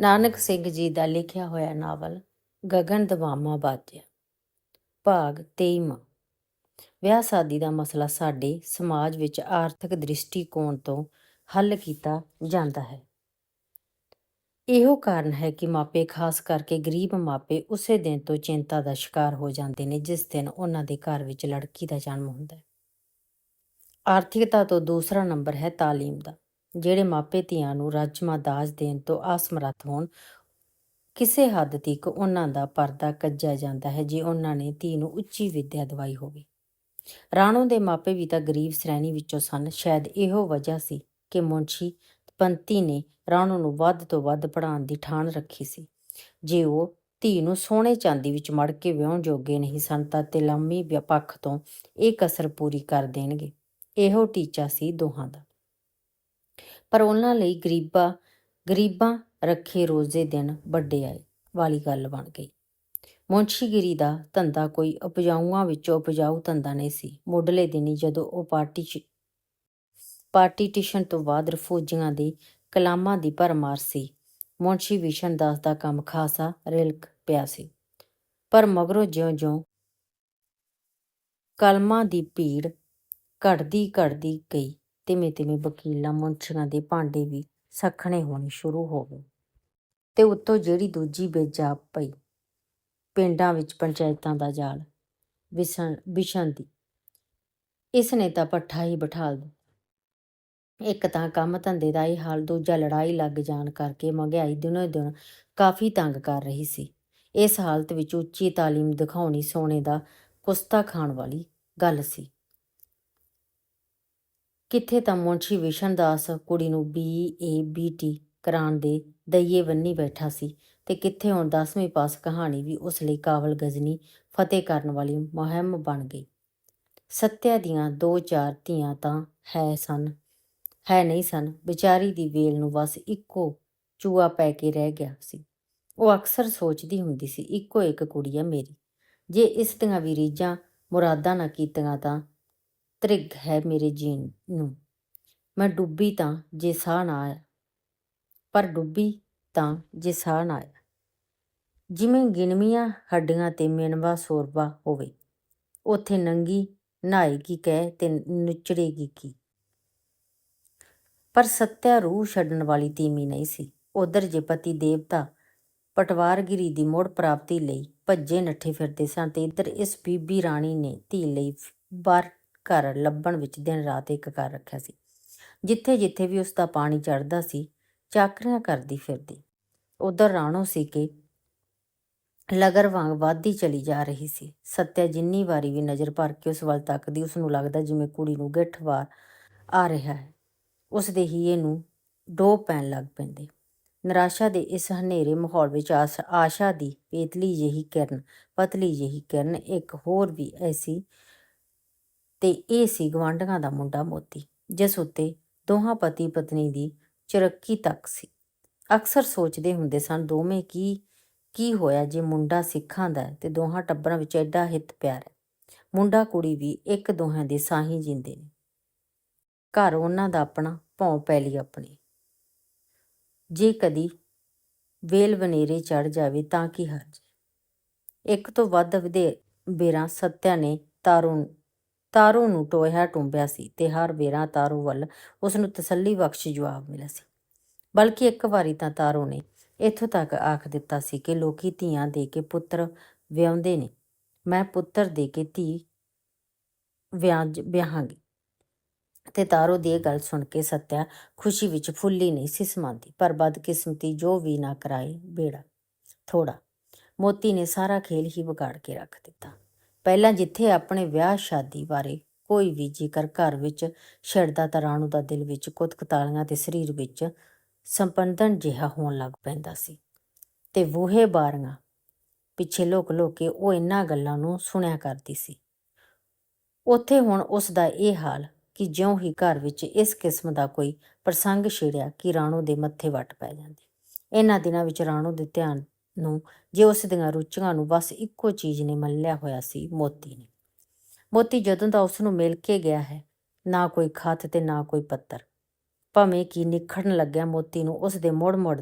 ਨਾਨਕ ਸਿੰਘ ਜੀ ਦਾ ਲਿਖਿਆ ਹੋਇਆ ਨਾਵਲ ਗਗਨ ਦਵਾਮਾ ਬਾਜਿਆ। ਭਾਗ 23ਵਾਂ ਵਿਆਹ ਸ਼ਾਦੀ ਦਾ ਮਸਲਾ ਸਾਡੇ ਸਮਾਜ ਵਿੱਚ ਆਰਥਿਕ ਦ੍ਰਿਸ਼ਟੀਕੋਣ ਤੋਂ ਹੱਲ ਕੀਤਾ ਜਾਂਦਾ ਹੈ। ਇਹੋ ਕਾਰਨ ਹੈ ਕਿ ਮਾਪੇ ਖਾਸ ਕਰਕੇ ਗਰੀਬ ਮਾਪੇ ਉਸੇ ਦਿਨ ਤੋਂ ਚਿੰਤਾ ਦਾ ਸ਼ਿਕਾਰ ਹੋ ਜਾਂਦੇ ਨੇ ਜਿਸ ਦਿਨ ਉਹਨਾਂ ਦੇ ਘਰ ਵਿੱਚ ਲੜਕੀ ਦਾ ਜਨਮ ਹੁੰਦਾ ਹੈ। ਆਰਥਿਕਤਾ ਤੋਂ ਦੂਸਰਾ ਨੰਬਰ ਹੈ ਤਾਲੀਮ ਦਾ। ਜਿਹੜੇ ਮਾਪੇ ਧੀਆਂ ਨੂੰ ਰਾਜਮਾ ਦਾਜ ਦੇਣ ਤੋਂ ਅਸਮਰੱਥ ਹੋਣ, ਕਿਸੇ ਹੱਦ ਤੱਕ ਉਹਨਾਂ ਦਾ ਪਰਦਾ ਕੱਜਿਆ ਜਾਂਦਾ ਹੈ ਜੇ ਉਹਨਾਂ ਨੇ ਧੀ ਨੂੰ ਉੱਚੀ ਵਿੱਦਿਆ ਦਵਾਈ ਹੋਵੇ। ਰਾਣੋ ਦੇ ਮਾਪੇ ਵੀ ਤਾਂ ਗਰੀਬ ਸ਼੍ਰੇਣੀ ਵਿੱਚੋਂ ਸਨ। ਸ਼ਾਇਦ ਇਹੋ ਵਜ੍ਹਾ ਸੀ ਕਿ ਮੁੰਸ਼ੀ ਪੰਤੀ ਨੇ ਰਾਣੋ ਨੂੰ ਵੱਧ ਤੋਂ ਵੱਧ ਪੜ੍ਹਾਉਣ ਦੀ ਠਾਣ ਰੱਖੀ ਸੀ। ਜੇ ਉਹ ਧੀ ਨੂੰ ਸੋਨੇ ਚਾਂਦੀ ਵਿੱਚ ਮੜ ਕੇ ਵਿਆਹੁਣ ਜੋਗੇ ਨਹੀਂ ਸਨ ਤਾਂ ਤਿਲੰਮੀ ਵਿਪੱਖ ਤੋਂ ਇਹ ਕਸਰ ਪੂਰੀ ਕਰ ਦੇਣਗੇ। ਇਹੋ ਟੀਚਾ ਸੀ ਦੋਹਾਂ ਦਾ। ਪਰ ਉਹਨਾਂ ਲਈ ਗਰੀਬਾਂ ਗਰੀਬਾਂ ਰੱਖੇ ਰੋਜ਼ੇ ਦਿਨ ਵੱਡੇ ਆਏ, ਵਾਲੀ ਗੱਲ ਬਣ ਗਈ। ਮੁੰਸ਼ੀਗਿਰੀ ਦਾ ਧੰਦਾ ਕੋਈ ਉਪਜਾਊਆਂ ਵਿੱਚੋਂ ਉਪਜਾਊ ਧੰਦਾ ਨਹੀਂ ਸੀ। ਮੁੱਢਲੇ ਦਿਨੀ ਜਦੋਂ ਉਹ ਪਾਰਟੀ ਪਾਰਟੀਸ਼ਨ ਤੋਂ ਬਾਅਦ ਰਫੂਜੀਆਂ ਦੇ ਕਲਾਮਾਂ ਦੀ ਭਰਮਾਰ ਸੀ ਮੁੰਸ਼ੀ ਵਿਸ਼ਨ ਦਾਸ ਦਾ ਕੰਮ ਖਾਸਾ ਰਿਲਕ ਪਿਆ ਸੀ। ਪਰ ਮਗਰੋਂ ਜਿਉਂ-ਜਿਉਂ ਕਲਮਾਂ ਦੀ ਭੀੜ ਘਟਦੀ ਘਟਦੀ ਗਈ। ਤਿਵੇਂ ਤਿਵੇਂ ਵਕੀਲਾਂ ਮੁੰਸ਼ੀਆਂ ਦੇ ਭਾਂਡੇ ਵੀ ਸਖਣੇ ਹੋਣੇ ਸ਼ੁਰੂ ਹੋ ਗਏ ਤੇ ਉੱਤੋਂ ਜਿਹੜੀ ਦੂਜੀ ਬੇਜਾ ਪਈ ਪਿੰਡਾਂ ਵਿੱਚ ਪੰਚਾਇਤਾਂ ਦਾ ਜਾਲ ਵਿਸਣ ਵਿਸ਼ਨ ਦੀ ਇਸ ਨੇ ਤਾਂ ਪੱਠਾ ਹੀ ਬਿਠਾਲ ਦਿੱਤਾ ਇੱਕ ਤਾਂ ਕੰਮ ਧੰਦੇ ਦਾ ਇਹ ਹਾਲ, ਦੂਜਾ ਲੜਾਈ ਲੱਗ ਜਾਣ ਕਰਕੇ ਮਹਿੰਗਾਈ ਦਿਨੋ ਦਿਨ ਕਾਫੀ ਤੰਗ ਕਰ ਰਹੀ ਸੀ। ਇਸ ਹਾਲਤ ਵਿੱਚ ਉੱਚੀ ਤਾਲੀਮ ਦਿਖਾਉਣੀ ਸੋਨੇ ਦਾ ਕੁਸਤਾ ਖਾਣ ਵਾਲੀ ਗੱਲ ਸੀ। ਕਿੱਥੇ ਤਾਂ ਮੁੰਸ਼ੀ ਵਿਸ਼ਨ ਦਾਸ ਕੁੜੀ ਨੂੰ ਬੀ ਏ ਬੀ ਟੀ ਕਰਾਉਣ ਦੇ ਦਈਏ ਬੰਨੀ ਬੈਠਾ ਸੀ ਤੇ ਕਿੱਥੇ ਹੁਣ 10ਵੀਂ ਪਾਸ ਕਹਾਣੀ ਵੀ ਉਸ ਲਈ ਕਾਬਲ ਗਜ਼ਨੀ ਫਤਿਹ ਕਰਨ ਵਾਲੀ ਮੁਹਿੰਮ ਬਣ ਗਈ। ਸੱਤਿਆ ਦੀਆਂ ਦੋ ਚਾਰ ਧੀਆਂ ਤਾਂ ਹੈ ਸਨ, ਹੈ ਨਹੀਂ ਸਨ, ਵਿਚਾਰੀ ਦੀ ਵੇਲ ਨੂੰ ਬਸ ਇੱਕੋ ਚੂਆ ਪੈ ਕੇ ਰਹਿ ਗਿਆ ਸੀ। ਉਹ ਅਕਸਰ ਸੋਚਦੀ ਹੁੰਦੀ ਸੀ, ਇੱਕੋ ਇੱਕ ਕੁੜੀ ਹੈ ਮੇਰੀ। ਜੇ ਇਸ ਦੀਆਂ ਵੀ ਰੀਝਾਂ ਮੁਰਾਦਾਂ ਨਾ ਕੀਤੀਆਂ ਤਾਂ ਤ੍ਰਿਗ ਹੈ ਮੇਰੇ ਜੀਣ ਨੂੰ। ਮੈਂ ਡੁੱਬੀ ਤਾਂ ਜੇ ਸਾਹ ਨਾ ਆਇਆ, ਪਰ ਡੁੱਬੀ ਤਾਂ ਜੇ ਸਾਹ ਨਾ ਆਇਆ। ਜਿਵੇਂ ਗਿਣਵੀਆਂ ਹੱਡੀਆਂ ਤੇ ਮਿਣਵਾ ਸੋਰਬਾ ਹੋਵੇ, ਉਥੇ ਨੰਗੀ ਨਹਾਏਗੀ ਕਹਿ ਤੇ ਨੁਚੜੇਗੀ ਕੀ। ਪਰ ਸੱਤਿਆ ਰੂਹ ਛੱਡਣ ਵਾਲੀ ਤੀਮੀ ਨਹੀਂ ਸੀ। ਉਧਰ ਜੇ ਪਤੀ ਦੇਵਤਾ ਪਟਵਾਰਗਿਰੀ ਦੀ ਮੋੜ ਪ੍ਰਾਪਤੀ ਲਈ ਭੱਜੇ ਨੱਠੇ ਫਿਰਦੇ ਸਨ ਤੇ ਇੱਧਰ ਇਸ ਬੀਬੀ ਰਾਣੀ ਨੇ ਧੀ ਲਈ ਬਾਰ ਘਰ ਲੱਭਣ ਵਿੱਚ ਦਿਨ ਰਾਤ ਇੱਕ ਕਰ ਰੱਖਿਆ ਸੀ। ਜਿੱਥੇ ਜਿੱਥੇ ਵੀ ਉਸ ਦਾ ਪਾਣੀ ਚੜਦਾ ਸੀ, ਚਾਕਰੀਆਂ ਕਰਦੀ ਫਿਰਦੀ। ਉਧਰ ਰਾਣੋ ਸੀ ਕਿ ਲਗਰ ਵਾਂਗ ਵਾਧੀ ਚਲੀ ਜਾ ਰਹੀ ਸੀ। ਸੱਤਿਆ ਜਿੰਨੀ ਵਾਰੀ ਵੀ ਨਜ਼ਰ ਭਰ ਕੇ ਉਸ ਵੱਲ ਤੱਕਦੀ ਉਸ ਨੂੰ ਲੱਗਦਾ ਜਿਵੇਂ ਕੁੜੀ ਨੂੰ ਗਿੱਠਵਾਰ ਆ ਰਿਹਾ ਹੈ। ਉਸ ਦੇ ਹੀਏ ਨੂੰ ਡੋ ਪੈਣ ਲੱਗ ਪੈਂਦੇ। ਨਿਰਾਸ਼ਾ ਦੇ ਇਸ ਹਨੇਰੇ ਮਾਹੌਲ ਵਿੱਚ ਆਸ਼ਾ ਦੀ ਪੇਤਲੀ ਜਿਹੀ ਕਿਰਨ, ਪਤਲੀ ਜਿਹੀ ਕਿਰਨ, ਇੱਕ ਹੋਰ ਵੀ ਐਸੀ ਤੇ ਇਹ ਸੀ ਗਵਾਂਢੀਆਂ ਦਾ ਮੁੰਡਾ ਮੋਤੀ, ਜਿਸ ਉੱਤੇ ਦੋਹਾਂ ਪਤੀ ਪਤਨੀ ਦੀ ਚਰੱਕੀ ਤੱਕ ਸੀ। ਅਕਸਰ ਸੋਚਦੇ ਹੁੰਦੇ ਸਨ ਦੋਵੇਂ ਕੀ ਕੀ ਹੋਇਆ ਜੇ ਮੁੰਡਾ ਸਿੱਖਾਂ ਦਾ ਤੇ ਦੋਹਾਂ ਟੱਬਰਾਂ ਵਿੱਚ ਐਡਾ ਹਿੱਤ ਪਿਆਰ ਹੈ ਮੁੰਡਾ ਕੁੜੀ ਵੀ ਇੱਕ ਦੋਹਾਂ ਦੇ ਸਾਹੀ ਜਿੰਦੇ ਨੇ। ਘਰ ਉਹਨਾਂ ਦਾ ਆਪਣਾ, ਭੌਂ ਪੈਲੀ ਆਪਣੀ। ਜੇ ਕਦੀ ਵੇਲ ਬਨੇਰੇ ਚੜ ਜਾਵੇ ਤਾਂ ਕੀ ਹਰਜ ਇੱਕ ਤੋਂ ਵੱਧ ਵਧੇ ਬੇਰਾ ਸੱਤਿਆ ਨੇ ਤਾਰੂ ਤਾਰੂ ਨੂੰ ਟੋਇਆ ਟੁੰਬਿਆ ਸੀ ਤੇ ਹਰ ਬੇਰਾ ਤਾਰੂ ਵੱਲ ਉਸ ਨੂੰ ਤਸੱਲੀ ਬਖਸ਼ ਜਵਾਬ ਮਿਲਿਆ ਸੀ। ਬਲਕਿ ਇੱਕ ਵਾਰੀ ਤਾਂ ਤਾਰੂ ਨੇ ਇੱਥੋਂ ਤੱਕ ਆਖ ਦਿੱਤਾ ਸੀ ਕਿ ਲੋਕੀ ਧੀਆਂ ਦੇ ਕੇ ਪੁੱਤਰ ਵਿਆਉਂਦੇ ਨੇ। ਮੈਂ ਪੁੱਤਰ ਦੇ ਕੇ ਧੀ ਵਿਆਹ ਵਿਆਹਾਂਗੀ। ਤੇ ਤਾਰੋ ਦੀ ਇਹ ਗੱਲ ਸੁਣ ਕੇ ਸਤਿਆ ਖੁਸ਼ੀ ਵਿੱਚ ਫੁੱਲੀ ਨਹੀਂ ਸੀ ਸਮਾਂਦੀ, ਪਰ ਬਦਕਿਸਮਤੀ ਜੋ ਵੀ ਨਾ ਕਰਾਏ ਬੇੜਾ, ਥੋੜਾ। ਮੋਤੀ ਨੇ ਸਾਰਾ ਖੇਲ ਹੀ ਵਿਗਾੜ ਕੇ ਰੱਖ ਦਿੱਤਾ। ਪਹਿਲਾਂ ਜਿੱਥੇ ਆਪਣੇ ਵਿਆਹ ਸ਼ਾਦੀ ਬਾਰੇ ਕੋਈ ਵੀ ਜ਼ਿਕਰ ਘਰ ਵਿੱਚ ਛੜਦਾ ਤਾਂ ਰਾਣੂ ਦਾ ਦਿਲ ਵਿੱਚ ਕੁਤਕਤਾਲੀਆਂ ਤੇ ਸਰੀਰ ਵਿੱਚ ਸੰਪੰਦਨ ਜਿਹਾ ਹੋਣ ਲੱਗ ਪੈਂਦਾ ਸੀ। ਤੇ ਵੋਹੇ ਬਾਰੀਆਂ ਪਿੱਛੇ ਲੋਕ ਲੋਕੇ ਉਹ ਇਨ੍ਹਾਂ ਗੱਲਾਂ ਨੂੰ ਸੁਣਿਆ ਕਰਦੀ ਸੀ। ਉੱਥੇ ਹੁਣ ਉਸ ਦਾ ਇਹ ਹਾਲ ਕਿ ਜਿਉਂ ਹੀ ਘਰ ਵਿੱਚ ਇਸ ਕਿਸਮ ਦਾ ਕੋਈ ਪ੍ਰਸੰਗ ਛੇੜਿਆ ਕਿ ਰਾਣੂ ਦੇ ਮੱਥੇ ਵੱਟ ਪੈ ਜਾਂਦੀ। ਇਹਨਾਂ ਦਿਨਾਂ ਵਿੱਚ ਰਾਣੂ ਦੇ ਧਿਆਨ ਨੂੰ ਜੇ ਉਸ ਦੀਆਂ ਰੁਚੀਆਂ ਨੂੰ ਬਸ ਇੱਕੋ ਚੀਜ਼ ਨੇ ਮੱਲਿਆ ਹੋਇਆ ਸੀ, ਮੋਤੀ ਨੇ। ਮੋਤੀ ਜਦੋਂ ਦਾ ਉਸ ਨੂੰ ਮਿਲ ਕੇ ਗਿਆ ਹੈ, ਨਾ ਕੋਈ ਖਤ ਤੇ ਨਾ ਕੋਈ ਪੱਤਰ। ਭਾਵੇਂ ਕਿ ਨਿਖੜਨ ਲੱਗਿਆ ਮੋਤੀ ਨੂੰ ਉਸ ਦੇ ਮੋੜ ਮੋੜ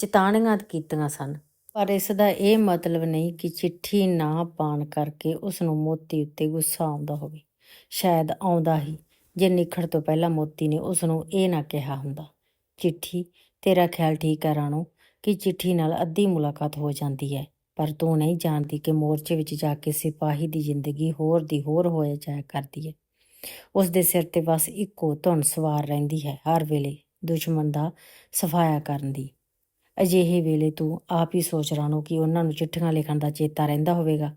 ਚੇਤਾਵਨੀਆਂ ਕੀਤੀਆਂ ਸਨ, ਪਰ ਇਸ ਦਾ ਇਹ ਮਤਲਬ ਨਹੀਂ ਕਿ ਚਿੱਠੀ ਨਾ ਪਾਣ ਕਰਕੇ ਉਸ ਨੂੰ ਮੋਤੀ ਉੱਤੇ ਗੁੱਸਾ ਆਉਂਦਾ ਹੋਵੇ। ਸ਼ਾਇਦ ਆਉਂਦਾ ਹੀ, ਜੇ ਨਿਖੜ ਤੋਂ ਪਹਿਲਾਂ ਮੋਤੀ ਨੇ ਉਸ ਨੂੰ ਇਹ ਨਾ ਕਿਹਾ ਹੁੰਦਾ, ਚਿੱਠੀ, ਤੇਰਾ ਖਿਆਲ ਠੀਕ ਹੈ ਰਾਣੋ ਕਿ ਚਿੱਠੀ ਨਾਲ ਅੱਧੀ ਮੁਲਾਕਾਤ ਹੋ ਜਾਂਦੀ ਹੈ। ਪਰ ਤੂੰ ਨਹੀਂ ਜਾਣਦੀ ਕਿ ਮੋਰਚੇ ਵਿੱਚ ਜਾ ਕੇ ਸਿਪਾਹੀ ਦੀ ਜ਼ਿੰਦਗੀ ਹੋਰ ਦੀ ਹੋਰ ਹੋਇਆ ਜਾਇਆ ਕਰਦੀ ਹੈ। ਉਸ ਦੇ ਸਿਰ ਤੇ ਬਸ ਇੱਕੋ ਧੁਨ ਸਵਾਰ ਰਹਿੰਦੀ ਹੈ। ਹਰ ਵੇਲੇ ਦੁਸ਼ਮਣ ਦਾ ਸਫਾਇਆ ਕਰਨ ਦੀ। ਅਜਿਹੇ ਵੇਲੇ ਤੂੰ ਆਪ ਹੀ ਸੋਚ ਰਾਣੋ ਕਿ ਉਹਨਾਂ ਨੂੰ ਚਿੱਠੀਆਂ ਲਿਖਣ ਦਾ ਚੇਤਾ ਰਹਿੰਦਾ ਹੋਵੇਗਾ।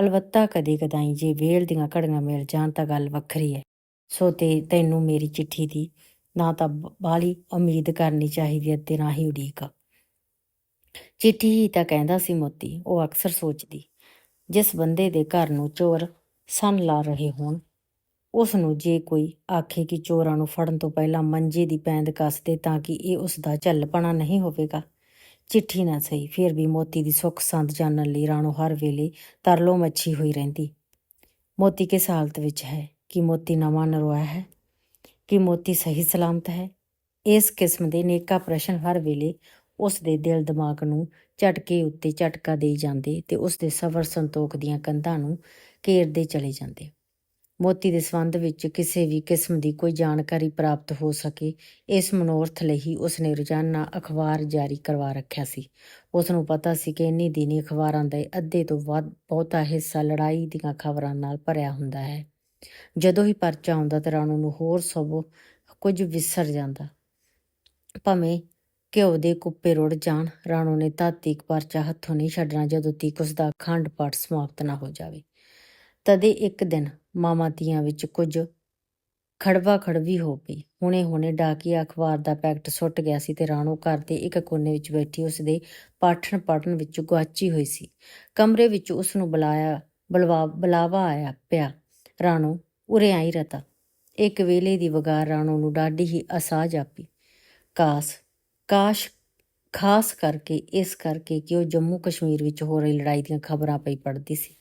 ਅਲਬੱਤਾ ਕਦੇ ਕਦਾਈ ਜੇ ਵੇਲ ਦੀਆਂ ਘੜੀਆਂ ਮਿਲ ਜਾਣ ਤਾਂ ਗੱਲ ਵੱਖਰੀ ਹੈ। ਸੋ ਤੇ ਤੈਨੂੰ ਮੇਰੀ ਚਿੱਠੀ ਦੀ ਨਾ ਤਾਂ ਬਾਲੀ ਉਮੀਦ ਕਰਨੀ ਚਾਹੀਦੀ ਹੈ ਤੇ ਨਾ ਹੀ ਉਡੀਕ। ਚਿੱਠੀ ਹੀ ਤਾਂ ਕਹਿੰਦਾ ਸੀ ਮੋਤੀ, ਉਹ ਅਕਸਰ ਸੋਚਦੀ, ਜਿਸ ਬੰਦੇ ਦੇ ਘਰ ਨੂੰ ਚੋਰ ਸੰਨ ਲਾ ਰਹੇ ਹੋਣ, ਉਸ ਨੂੰ ਜੇ ਕੋਈ ਆਖੇ ਕਿ ਚੋਰਾਂ ਨੂੰ ਫੜਨ ਤੋਂ ਪਹਿਲਾਂ ਮੰਜੇ ਦੀ ਪੈਂਦ ਕੱਸ ਤਾਂ ਕਿ ਇਹ ਉਸ ਦਾ ਝੱਲਪਣਾ ਨਹੀਂ ਹੋਵੇਗਾ। ਚਿੱਠੀ ਨਾ ਸਹੀ, ਫਿਰ ਵੀ ਮੋਤੀ ਦੀ ਸੁੱਖ ਸੰਦ ਜਾਣਨ ਲਈ ਰਾਣੋ ਹਰ ਵੇਲੇ ਤਰਲੋ ਮੱਛੀ ਹੋਈ ਰਹਿੰਦੀ। ਮੋਤੀ ਕਿਸ ਹਾਲਤ ਵਿੱਚ ਹੈ ਕਿ ਮੋਤੀ ਨਵਾਂ ਨਰੋਇਆ ਹੈ? ਕਿ ਮੋਤੀ ਸਹੀ ਸਲਾਮਤ ਹੈ? ਇਸ ਕਿਸਮ ਦੇ ਨੇਕਾ ਪ੍ਰਸ਼ਨ ਹਰ ਵੇਲੇ ਉਸ ਦੇ ਦਿਲ ਦਿਮਾਗ ਨੂੰ ਝਟਕੇ ਉੱਤੇ ਝਟਕਾ ਦੇ ਜਾਂਦੇ ਤੇ ਉਸ ਦੇ ਸਬਰ ਸੰਤੋਖ ਦੀਆਂ ਕੰਧਾਂ ਨੂੰ ਘੇਰਦੇ ਚਲੇ ਜਾਂਦੇ। ਮੋਤੀ ਦੇ ਸੰਬੰਧ ਵਿੱਚ ਕਿਸੇ ਵੀ ਕਿਸਮ ਦੀ ਕੋਈ ਜਾਣਕਾਰੀ ਪ੍ਰਾਪਤ ਹੋ ਸਕੇ, ਇਸ ਮਨੋਰਥ ਲਈ ਹੀ ਉਸਨੇ ਰੋਜ਼ਾਨਾ ਅਖਬਾਰ ਜਾਰੀ ਕਰਵਾ ਰੱਖਿਆ ਸੀ। ਉਸ ਨੂੰ ਪਤਾ ਸੀ ਕਿ ਇੰਨੀ ਦਿਨੀ ਅਖਬਾਰਾਂ ਦਾ ਅੱਧੇ ਤੋਂ ਵੱਧ ਬਹੁਤਾ ਹਿੱਸਾ ਲੜਾਈ ਦੀਆਂ ਖਬਰਾਂ ਨਾਲ ਭਰਿਆ ਹੁੰਦਾ ਹੈ। ਜਦੋਂ ਹੀ ਪਰਚਾ ਆਉਂਦਾ ਤਾਂ ਰਾਣੂ ਨੂੰ ਹੋਰ ਸਭ ਕੁਝ ਵਿਸਰ ਜਾਂਦਾ। ਭਾਵੇਂ ਘਿਓ ਦੇ ਕੁੱਪੇ ਰੁੜ ਜਾਣ। ਰਾਣੋ ਨੇ ਧਾਤੀ ਤਾਤੀਕ ਪਰਚਾ ਹੱਥੋਂ ਨਹੀਂ ਛੱਡਣਾ, ਜਦੋਂ ਤੀਕ ਉਸ ਦਾ ਅਖੰਡ ਪਾਠ ਸਮਾਪਤ ਨਾ ਹੋ ਜਾਵੇ। ਤਦੇ ਇੱਕ ਦਿਨ ਮਾਮਾ ਤੀਆਂ ਵਿੱਚ ਕੁਝ ਖੜਵਾ ਖੜਵੀ ਹੋ ਪਈ। ਹੁਣੇ ਹੁਣੇ ਡਾਕੀਆ ਅਖਬਾਰ ਦਾ ਪੈਕਟ ਸੁੱਟ ਗਿਆ ਸੀ ਤੇ ਰਾਣੋ ਘਰ ਦੇ ਇੱਕ ਕੋਨੇ ਵਿੱਚ ਬੈਠੀ ਉਸ ਦੇ ਪਾਠਣ ਪੜਨ ਵਿੱਚ ਗੁਆਚੀ ਹੋਈ ਸੀ। ਕਮਰੇ ਵਿੱਚ ਉਸ ਨੂੰ ਬੁਲਾਇਆ, ਬਲਵਾ, ਬੁਲਾਵਾ ਆਇਆ ਪਿਆ। ਰਾਣੋ, ਉਰੇ ਆਈ ਰਤਾ। ਇੱਕ ਵੇਲੇ ਦੀ ਵਗਾਰ ਰਾਣੋ ਨੂੰ ਡਾਢੀ ਹੀ ਅਸਾਜ ਆਪੀ। ਕਾਸ ਕਾਸ਼ ਖਾਸ ਕਰਕੇ ਇਸ ਕਰਕੇ ਕਿ ਉਹ ਜੰਮੂ ਕਸ਼ਮੀਰ ਵਿੱਚ ਹੋ ਰਹੀ ਲੜਾਈ ਦੀਆਂ ਖਬਰਾਂ ਪਈ ਪੜਦੀ ਸੀ।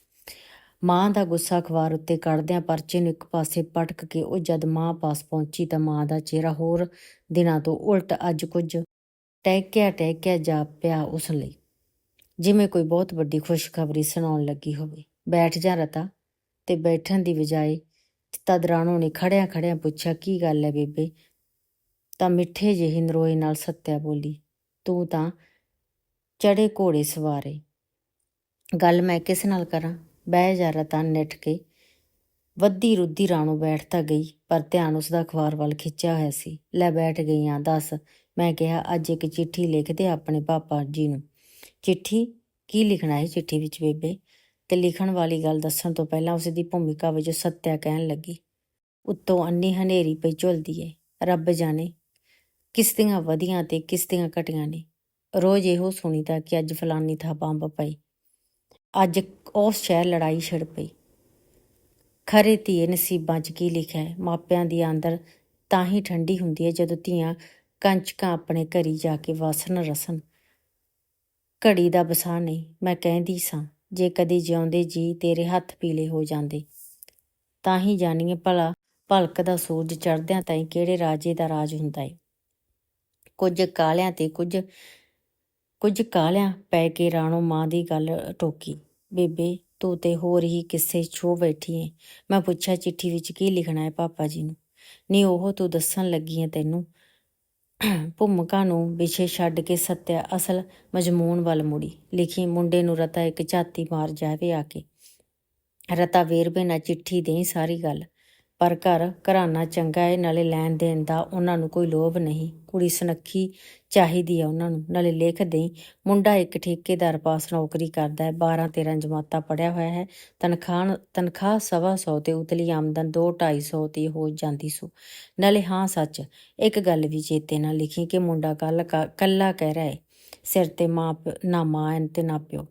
ਮਾਂ ਦਾ ਗੁੱਸਾ ਅਖਬਾਰ ਉੱਤੇ ਕੱਢਦਿਆਂ ਪਰਚੇ ਨੂੰ ਇੱਕ ਪਾਸੇ ਪਟਕ ਕੇ ਉਹ ਜਦ ਮਾਂ ਪਾਸ ਪਹੁੰਚੀ ਤਾਂ ਮਾਂ ਦਾ ਚਿਹਰਾ ਹੋਰ ਦਿਨਾਂ ਤੋਂ ਉਲਟ ਅੱਜ ਕੁਝ ਟਹਿਕਿਆ ਟਹਿਕਿਆ ਜਾ ਪਿਆ ਉਸ ਲਈ। ਜਿਵੇਂ ਕੋਈ ਬਹੁਤ ਵੱਡੀ ਖੁਸ਼ਖਬਰੀ ਸੁਣਾਉਣ ਲੱਗੀ ਹੋਵੇ। ਬੈਠ ਜਾ ਰਤਾ ਤੇ ਬੈਠਣ ਦੀ ਬਜਾਏ ਤਦ ਰਾਣੋ ਨੇ ਖੜਿਆਂ ਖੜਿਆਂ ਪੁੱਛਿਆ, ਕੀ ਗੱਲ ਹੈ ਬੇਬੇ? ਤਾਂ ਮਿੱਠੇ ਜਿਹੇ ਨਰੋਏ ਨਾਲ ਸੱਤਿਆ ਬੋਲੀ, ਤੂੰ ਤਾਂ ਚੜੇ ਘੋੜੇ ਸਵਾਰੇ। ਗੱਲ ਮੈਂ ਕਿਸ ਨਾਲ ਕਰਾਂ? ਬਹਿ ਜਾ ਰਤਾ ਨਿੱਠ ਕੇ। ਵੱਧੀ ਰੁੱਧੀ ਰਾਣੋ ਬੈਠਤਾ ਗਈ, ਪਰ ਧਿਆਨ ਉਸ ਦਾ ਅਖਬਾਰ ਵੱਲ ਖਿੱਚਿਆ ਹੋਇਆ ਸੀ। ਲੈ ਬੈਠ ਗਈ ਆਂ ਦੱਸ। ਮੈਂ ਕਿਹਾ, ਅੱਜ ਇੱਕ ਚਿੱਠੀ ਲਿਖ ਦੇ ਆਪਣੇ ਪਾਪਾ ਜੀ ਨੂੰ। ਚਿੱਠੀ? ਕੀ ਲਿਖਣਾ ਹੈ ਚਿੱਠੀ ਵਿੱਚ ਬੇਬੇ? ਤੇ ਲਿਖਣ ਵਾਲੀ ਗੱਲ ਦੱਸਣ ਤੋਂ ਪਹਿਲਾਂ ਉਸ ਦੀ ਭੂਮਿਕਾ ਵਜੋਂ ਸੱਤਿਆ ਕਹਿਣ ਲੱਗੀ, ਉੱਤੋਂ ਅੰਨੀ ਹਨੇਰੀ ਪਈ ਝੁਲਦੀ ਏ। ਰੱਬ ਜਾਣੇ ਕਿਸ ਦੀਆਂ ਵਧੀਆਂ ਤੇ ਕਿਸ ਦੀਆਂ ਘਟੀਆਂ ਨੇ? ਰੋਜ਼ ਇਹੋ ਸੁਣੀਦਾ ਕਿ ਅੱਜ ਫਲਾਨੀ ਥਾਂ ਬੰਬ ਪਈ ਅੱਜ ਉਸ ਸ਼ਹਿਰ ਲੜਾਈ ਛਿੜ ਪਈ। ਖਰੇ ਧੀਏ ਨਸੀਬਾਂ 'ਚ ਕੀ ਲਿਖਿਆ ਹੈ? ਮਾਪਿਆਂ ਦੀ ਆਂਦਰ ਤਾਂ ਹੀ ਠੰਡੀ ਹੁੰਦੀ ਹੈ ਜਦੋਂ ਧੀਆਂ ਕੰਚਕਾਂ ਆਪਣੇ ਘਰੀ ਜਾ ਕੇ ਵਸਣ ਰਸਣ। ਘੜੀ ਦਾ ਬਸਾ ਨਹੀਂ, ਮੈਂ ਕਹਿੰਦੀ ਸਾਂ, ਜੇ ਕਦੇ ਜਿਉਂਦੇ ਜੀ ਤੇਰੇ ਹੱਥ ਪੀਲੇ ਹੋ ਜਾਂਦੇ। ਤਾਂ ਹੀ ਜਾਣੀਏ ਭਲਾ ਭਲਕ ਦਾ ਸੂਰਜ ਚੜ੍ਹਦਿਆਂ ਤਾਈਂ ਕਿਹੜੇ ਰਾਜੇ ਦਾ ਰਾਜ ਹੁੰਦਾ ਏ? ਕੁਝ ਕਾਲਿਆਂ ਤੇ ਕੁਝ ਕੁਝ ਕਾਲਿਆਂ ਪੈ ਕੇ ਰਾਣੋ ਮਾਂ ਦੀ ਗੱਲ ਟੋਕੀ। ਬੇਬੇ, ਤੂੰ ਤੇ ਹੋਰ ਹੀ ਕਿਸੇ ਛੋ ਬੈਠੀ ਏ। ਮੈਂ ਪੁੱਛਿਆ, ਚਿੱਠੀ ਵਿੱਚ ਕੀ ਲਿਖਣਾ ਹੈ ਪਾਪਾ ਜੀ ਨੂੰ? ਨਹੀਂ ਉਹ ਤੂੰ ਦੱਸਣ ਲੱਗੀ ਏ ਤੈਨੂੰ। ਭੂਮਿਕਾ ਨੂੰ ਵਿਸ਼ੇ ਛੱਡ ਕੇ ਸੱਤਿਆ ਅਸਲ ਮਜਮੂਨ ਵੱਲ ਮੁੜੀ। ਲਿਖੀ, ਮੁੰਡੇ ਨੂੰ ਰਤਾ ਇੱਕ ਝਾਤੀ ਮਾਰ ਜਾਵੇ ਆ ਕੇ। ਰਤਾ ਵੇਰਵੇ ਨਾਲ ਚਿੱਠੀ ਦੇਈ ਸਾਰੀ ਗੱਲ। ਪਰ ਘਰ ਘਰਾਨਾ ਚੰਗਾ ਏ, ਨਾਲੇ ਲੈਣ ਦੇਣ ਦਾ ਉਹਨਾਂ ਨੂੰ ਕੋਈ ਲੋਭ ਨਹੀਂ। ਕੁੜੀ ਸੁਨੱਖੀ ਚਾਹੀਦੀ ਆ ਉਹਨਾਂ ਨੂੰ, ਨਾਲੇ ਲਿਖ ਦੇਈ। ਮੁੰਡਾ ਇੱਕ ਠੇਕੇਦਾਰ ਪਾਸ ਨੌਕਰੀ ਕਰਦਾ ਹੈ 12 13 ਜਮਾਤਾਂ ਪੜਿਆ ਹੋਇਆ ਹੈ। ਤਨਖਾਹ ਤਨਖਾਹ ਸਵਾ ਸੌ ਤੇ ਉਤਲੀ ਆਮਦਨ 2 250 ਤੇ ਹੋ ਜਾਂਦੀ ਸੋ। ਨਾਲੇ ਹਾਂ ਸੱਚ, ਇੱਕ ਗੱਲ ਵੀ ਚੇਤੇ ਨਾਲ ਲਿਖੀ ਕਿ ਮੁੰਡਾ ਕੱਲ ਕੱਲਾ ਕਹਿ ਰਿਹਾ ਹੈ ਸਿਰ ਤੇ ਮਾਂ ਨਾ ਮਾਂ ਤੇ ਨਾ ਪਿਓ।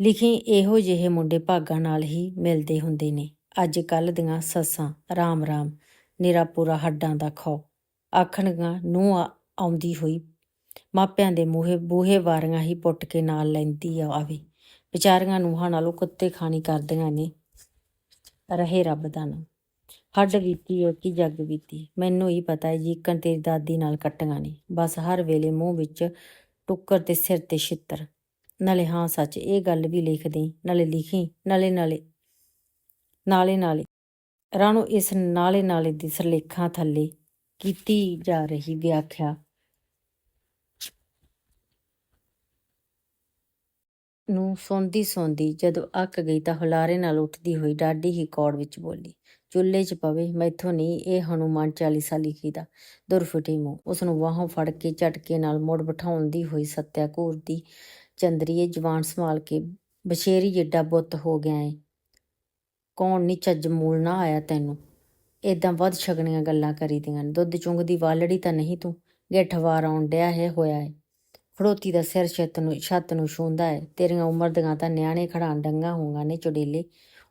ਲਿਖੀ ਇਹੋ ਜਿਹੇ ਮੁੰਡੇ ਭਾਗਾਂ ਨਾਲ ਹੀ ਮਿਲਦੇ ਹੁੰਦੇ ਨੇ। ਅੱਜ ਕੱਲ ਦੀਆਂ ਸੱਸਾਂ, ਰਾਮ ਰਾਮ, ਨਿਰਾ ਪੂਰਾ ਹੱਡਾਂ ਦਾ ਖੋ ਆਖਣਗਾ ਨੂੰ ਆਉਂਦੀ ਹੋਈ ਮਾਪਿਆਂ ਦੇ ਮੂਹੇ, ਬੂਹੇ ਵਾਰੀਆਂ ਹੀ ਪੁੱਟ ਕੇ ਨਾਲ ਲੈਂਦੀ ਆਵੇ ਵਿਚਾਰੀਆਂ ਨੂੰਹਾਂ ਨਾਲੋਂ ਕੁੱਤੇ ਖਾਣੀ ਕਰਦੀਆਂ ਨੇ। ਰਹੇ ਰੱਬ ਦਾ ਨਾਮ। ਹੱਡ ਬੀਤੀ ਹੈ ਕਿ ਜੱਗ ਬੀਤੀ। ਮੈਨੂੰ ਹੀ ਪਤਾ ਹੈ ਜੀਕਣ ਤੇਰੀ ਦਾਦੀ ਨਾਲ ਕੱਟੀਆਂ ਨੇ। ਬਸ ਹਰ ਵੇਲੇ ਮੂੰਹ ਵਿੱਚ ਟੁੱਕਰ ਤੇ ਸਿਰ ਤੇ ਛਿੱਤਰ। ਨਾਲੇ ਹਾਂ ਸੱਚ, ਇਹ ਗੱਲ ਵੀ ਲਿਖ ਦੇਈਂ। ਨਾਲੇ ਲਿਖੀ ਨਾਲੇ ਨਾਲੇ ਨਾਲੇ ਨਾਲੇ ਰਾਣੋ ਇਸ ਨਾਲੇ ਨਾਲੇ ਦੀ ਸਰਲੇਖਾਂ ਥੱਲੇ ਕੀਤੀ ਜਾ ਰਹੀ ਵਿਆਖਿਆ। ਨੂੰ ਸੌਂਦੀ ਸੌਂਦੀ ਜਦੋਂ ਅੱਕ ਗਈ ਤਾਂ ਹੁਲਾਰੇ ਨਾਲ ਉੱਠਦੀ ਹੋਈ ਡਾਢੀ ਹੀ ਕੌੜ ਵਿੱਚ ਬੋਲੀ, ਚੁੱਲ੍ਹੇ 'ਚ ਪਵੇ, ਮੈਥੋਂ ਨਹੀਂ ਇਹ ਹਨੂਮਾਨ ਚਾਲੀਸਾ ਲਿਖੀ ਦਾ ਦੁਰ ਫੁੱਟੀ ਮੂੰਹ ਉਸ ਨੂੰ ਵਾਹੋਂ ਫੜ ਕੇ ਝਟਕੇ ਨਾਲ ਮੁੜ ਬਿਠਾਉਂਦੀ ਹੋਈ ਸੱਤਿਆ ਘੂਰਦੀ ਚੰਦਰੀਏ ਜਵਾਨ ਸੰਭਾਲ ਕੇ ਬਸ਼ੇਰੀ ਜਿੱਡਾ ਬੁੱਤ ਹੋ ਗਿਆ ਏ। ਕੌਣ ਨੀ ਚੱਜ ਮੂਲ ਨਾ ਆਇਆ ਤੈਨੂੰ। ਏਦਾਂ ਵੱਧ ਛਗਣੀਆਂ ਗੱਲਾਂ ਕਰੀਦੀਆਂ ਨੇ। ਦੁੱਧ ਚੁੰਗਦੀ ਵਾਲੜੀ ਤਾਂ ਨਹੀਂ ਤੂੰ। ਗਿੱਠ ਵਾਰ ਆਉਣ ਡਿਆ ਹੈ, ਹੋਇਆ ਹੈ। ਫੜੋਤੀ ਦਾ ਸਿਰ ਛੱਤ ਨੂੰ ਛੱਤ ਨੂੰ ਛੂੰਦਾ ਹੈ। ਤੇਰੀਆਂ ਉਮਰ ਦੀਆਂ ਤਾਂ ਨਿਆਣੇ ਖੜਾਂ ਡੰਗਾ ਹੋਊਗਾ ਨੇ ਚੁੜੇਲੇ।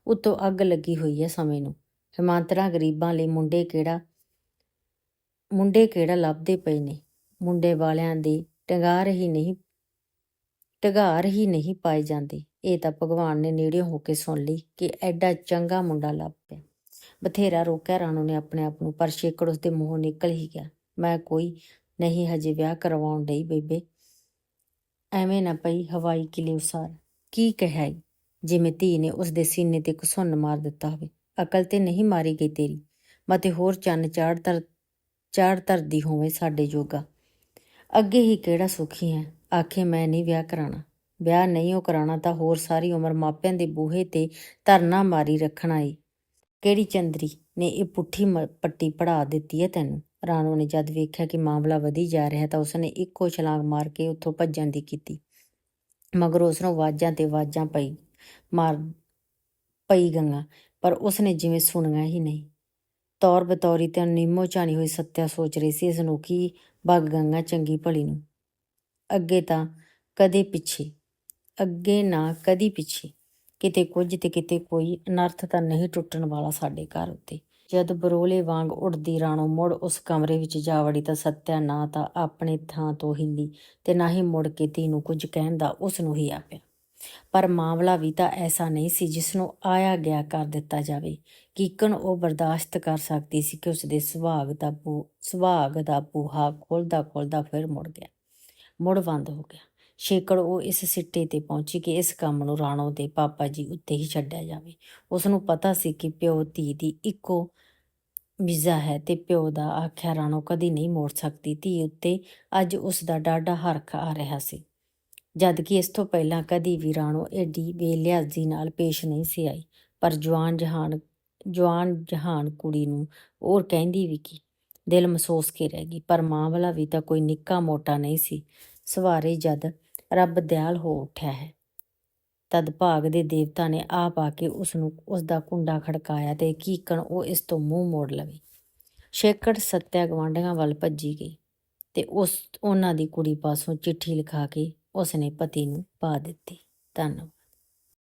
ਉੱਤੋਂ ਅੱਗ ਲੱਗੀ ਹੋਈ ਹੈ ਸਮੇਂ ਨੂੰ। ਹਿਮਾਂਤਰਾ ਗਰੀਬਾਂ ਲਈ ਮੁੰਡੇ ਕਿਹੜਾ ਮੁੰਡੇ ਕਿਹੜਾ ਲੱਭਦੇ ਪਏ ਨੇ? ਮੁੰਡੇ ਵਾਲਿਆਂ ਦੀ ਟੰਗਾਰ ਹੀ ਨਹੀਂ, ਟਗਾਰ ਹੀ ਨਹੀਂ ਪਾਏ ਜਾਂਦੇ। ਇਹ ਤਾਂ ਭਗਵਾਨ ਨੇ ਨੇੜੇ ਹੋ ਕੇ ਸੁਣ ਲਈ ਕਿ ਐਡਾ ਚੰਗਾ ਮੁੰਡਾ ਲੱਭ ਪਿਆ। ਬਥੇਰਾ ਰੋਕਿਆ ਰਾਣੋ ਨੇ ਆਪਣੇ ਆਪ ਨੂੰ, ਪਰ ਛੇਕੜ ਉਸਦੇ ਮੂੰਹੋਂ ਨਿਕਲ ਹੀ ਗਿਆ। ਮੈਂ ਕੋਈ ਨਹੀਂ, ਹਜੇ ਵਿਆਹ ਕਰਵਾਉਣ ਡਈ ਬੇਬੇ। ਐਵੇਂ ਨਾ ਪਈ ਹਵਾਈ ਕਿਲੇ ਉਸਾਰ। ਕੀ ਕਹਿਆ ਈ? ਜਿਵੇਂ ਧੀ ਨੇ ਉਸ ਦੇ ਸੀਨੇ ਤੇ ਘਸੁੰਨ ਮਾਰ ਦਿੱਤਾ ਹੋਵੇ, ਅਕਲ ਤੇ ਨਹੀਂ ਮਾਰੀ ਗਈ ਤੇਰੀ। ਮਤੇ ਹੋਰ ਚੰਨ ਚਾੜ ਤਰ, ਚਾੜ ਧਰਦੀ ਹੋਵੇ ਸਾਡੇ ਜੋਗਾ। ਅੱਗੇ ਹੀ ਕਿਹੜਾ ਸੁਖੀ ਹੈ ਆਖੇ, ਮੈਂ ਨਹੀਂ ਵਿਆਹ ਕਰਾਣਾ ਵਿਆਹ ਨਹੀਂ ਉਹ ਕਰਾਣਾ ਤਾਂ ਹੋਰ ਸਾਰੀ ਉਮਰ ਮਾਪਿਆਂ ਦੇ ਬੂਹੇ ਤੇ ਧਰਨਾ ਮਾਰੀ ਰੱਖਣਾ ਏ। ਕਿਹੜੀ ਚੰਦਰੀ ਨੇ ਇਹ ਪੁੱਠੀ ਪੱਟੀ ਪੜਾ ਦਿੱਤੀ ਹੈ ਤੈਨੂੰ? ਰਾਣੋ ਨੇ ਜਦ ਵੇਖਿਆ ਕਿ ਮਾਮਲਾ ਵਧੀ ਜਾ ਰਿਹਾ ਤਾਂ ਉਸਨੇ ਇੱਕੋ ਛਲਾਂਗ ਮਾਰ ਕੇ ਉੱਥੋਂ ਭੱਜਣ ਦੀ ਕੀਤੀ। ਮਗਰ ਉਸ ਨੂੰ ਆਵਾਜ਼ਾਂ ਤੇ ਆਵਾਜ਼ਾਂ ਪਈ, ਮਾਰ, ਪਈ ਗੰਗਾ, ਪਰ ਉਸਨੇ ਜਿਵੇਂ ਸੁਣੀਆਂ ਹੀ ਨਹੀਂ। ਤੌਰ ਬਤੌਰੀ ਤੇ ਨਿੰਮੋ ਝਾਣੀ ਹੋਈ ਸੱਤਿਆ ਸੋਚ ਰਹੀ ਸੀ ਇਸ ਨੂੰ ਕੀ ਬਗ ਗੰਗਾ ਚੰਗੀ ਭਲੀ ਨੂੰ। ਅੱਗੇ ਤਾਂ ਕਦੇ ਪਿੱਛੇ ਅੱਗੇ ਨਾ ਕਦੀ ਪਿੱਛੇ। ਕਿਤੇ ਕੁਝ ਤੇ ਕਿਤੇ ਕੋਈ। ਅਨਰਥ ਤਾਂ ਨਹੀਂ ਟੁੱਟਣ ਵਾਲਾ ਸਾਡੇ ਘਰ ਉੱਤੇ। ਜਦ ਬਰੋਲੇ ਵਾਂਗ ਉੱਡਦੀ ਰਾਣੋ ਮੁੜ ਉਸ ਕਮਰੇ ਵਿੱਚ ਜਾ ਵੜੀ ਤਾਂ ਸੱਤਿਆ ਨਾ ਤਾਂ ਆਪਣੇ ਥਾਂ ਤੋਂ ਹਿੱਲੀ ਤੇ ਨਾ ਹੀ ਮੁੜ ਕੇ ਧੀ ਨੂੰ ਕੁਝ ਕਹਿਣ ਦਾ ਉਸ ਨੂੰ ਹੀ ਆਪਿਆ ਪਰ ਮਾਮਲਾ ਵੀ ਤਾਂ ਐਸਾ ਨਹੀਂ ਸੀ ਜਿਸ ਨੂੰ ਆਇਆ ਗਿਆ ਕਰ ਦਿੱਤਾ ਜਾਵੇ। ਕੀਕਣ ਉਹ ਬਰਦਾਸ਼ਤ ਕਰ ਸਕਦੀ ਸੀ ਕਿ ਉਸ ਦੇ ਸੁਭਾਗ ਦਾ ਬੂ ਸੁਭਾਗ ਦਾ ਬੂਹਾ ਖੋਲਦਾ ਖੋਲਦਾ ਫਿਰ ਮੁੜ ਗਿਆ। ਮੁੜ ਬੰਦ ਹੋ ਗਿਆ। ਸ਼ੇਕੜ ਉਹ ਇਸ ਸਿੱਟੇ ਤੇ ਪਹੁੰਚੀ ਕਿ ਇਸ ਕੰਮ ਨੂੰ ਰਾਣੋ ਦੇ ਪਾਪਾ ਜੀ ਉੱਤੇ ਹੀ ਛੱਡਿਆ ਜਾਵੇ। ਉਸ ਨੂੰ ਪਤਾ ਸੀ ਕਿ ਪਿਓ ਧੀ ਦੀ ਇੱਕੋ ਮਿਜ਼ਾ ਹੈ ਤੇ ਪਿਓ ਦਾ ਆਖਿਆ ਰਾਣੋ ਕਦੀ ਨਹੀਂ ਮੋੜ ਸਕਦੀ। ਧੀ ਉੱਤੇ ਅੱਜ ਉਸ ਦਾ ਡਾਢਾ ਹਰਖ ਆ ਰਿਹਾ ਸੀ। ਜਦ ਕਿ ਇਸ ਤੋਂ ਪਹਿਲਾਂ ਕਦੀ ਵੀ ਰਾਣੋ ਐਡੀ ਬੇਲਿਆਜ਼ੀ ਨਾਲ ਪੇਸ਼ ਨਹੀਂ ਸੀ ਆਈ। ਪਰ ਜਵਾਨ ਜਹਾਨ ਜਵਾਨ ਜਹਾਨ ਕੁੜੀ ਨੂੰ ਹੋਰ ਕਹਿੰਦੀ ਵੀ ਕੀ? ਦਿਲ ਮਹਿਸੂਸ ਕੇ ਰਹਿ ਗਈ। ਪਰ ਮਾਂ ਵਾਲਾ ਵੀ ਤਾਂ ਕੋਈ ਨਿੱਕਾ ਮੋਟਾ ਨਹੀਂ ਸੀ। ਸਵਾਰੇ ਜਦ ਰੱਬ ਦਿਆਲ ਹੋ ਉੱਠਿਆ ਹੈ। ਤਦ ਭਾਗ ਦੇ ਦੇਵਤਾ ਨੇ ਆਪ ਆ ਕੇ ਉਸ ਨੂੰ ਉਸ ਦਾ ਕੁੰਡਾ ਖੜਕਾਇਆ ਤੇ ਕੀਕਣ ਉਹ ਇਸ ਤੋਂ ਮੂੰਹ ਮੋੜ ਲਵੇ। ਛੇਕੜ ਸੱਤਿਆ ਗਵਾਂਢੀਆਂ ਵੱਲ ਭੱਜੀ ਗਈ ਤੇ ਉਸ, ਉਹਨਾਂ ਦੀ ਕੁੜੀ ਪਾਸੋਂ ਚਿੱਠੀ ਲਿਖਾ ਕੇ ਉਸ ਨੇ ਪਤੀ ਨੂੰ ਪਾ ਦਿੱਤੀ। ਧੰਨਵਾਦ।